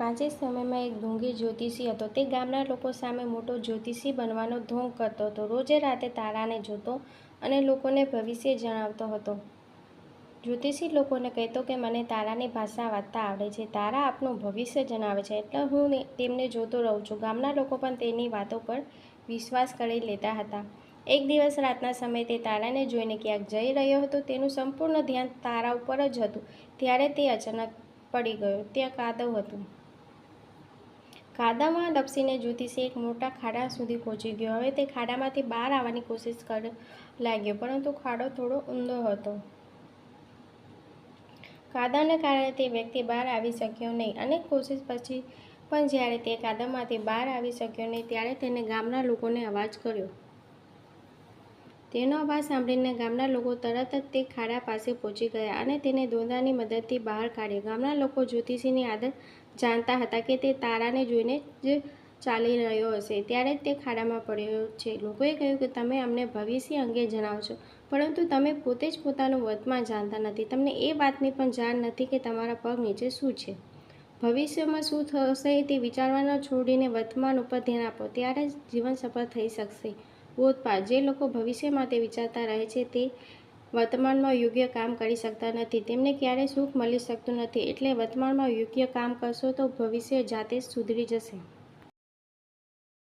પ્રાચીન સમયમાં એક ઢોંગી જ્યોતિષી હતો. તે ગામના લોકો સામે મોટો જ્યોતિષી બનવાનો ઢોંગ કરતો હતો. રોજે રાતે તારાને જોતો અને લોકોને ભવિષ્ય જણાવતો હતો. જ્યોતિષી લોકોને કહેતો કે, મને તારાની ભાષા વાંચતા આવડે છે. તારા આપનું ભવિષ્ય જણાવે છે. એટલે હું તેમને જોતો રહું છું. ગામના લોકો પણ તેની વાતો પર વિશ્વાસ કરી લેતા હતા. એક દિવસ રાતના સમયે તે તારાને જોઈને ક્યાંક જઈ રહ્યો હતો. તેનું સંપૂર્ણ ધ્યાન તારા ઉપર જ હતું. ત્યારે તે અચાનક પડી ગયો. ત્યાં કાદવ હતું. કાદવમાં લપસીને જ્યોતિષી એક મોટા ખાડા સુધી પહોંચી ગયો. હવે તે ખાડામાંથી બહાર આવવાની કોશિશ કર લાગ્યો, પરંતુ ખાડો થોડો ઊંડો હતો. કાદાને કારણે તે વ્યક્તિ બહાર આવી શક્યો નહીં. અનેક કોશિશ પછી પણ જ્યારે તે કાદામાંથી બહાર આવી શક્યો નહીં, ત્યારે તેને ગામના લોકોને અવાજ કર્યો. તેનો અવાજ સાંભળીને ગામના લોકો તરત જ તે ખાડા પાસે પહોંચી ગયા અને તેને દોરડાની મદદથી બહાર કાઢ્યો. ગામના લોકો જ્યોતિષીની આદત જાણતા હતા કે તે તારાને જોઈને જ ચાલી રહ્યો હશે. ત્યારે જ તે ખાડામાં પડ્યો છે. લોકોએ કહ્યું કે તમે અમને ભવિષ્ય અંગે જણાવશો પરંતુ તમે પોતે જ પોતાનું વર્તમાન જાણતા નથી. તમને એ વાતની પણ જાણ નથી કે તમારા પગ નીચે શું છે. ભવિષ્યમાં શું થશે તે વિચારવાના છોડીને વર્તમાન ઉપર ધ્યાન આપો. ત્યારે જ જીવન સફળ થઈ શકશે. બોધપાઠ જે લોકો ભવિષ્ય માટે વિચારતા રહે છે તે વર્તમાનમાં યોગ્ય કામ કરી શકતા નથી. તેમને ક્યારેય સુખ મળી શકતું નથી. એટલે વર્તમાનમાં યોગ્ય કામ કરશો તો ભવિષ્ય જાતે સુધરી જશે.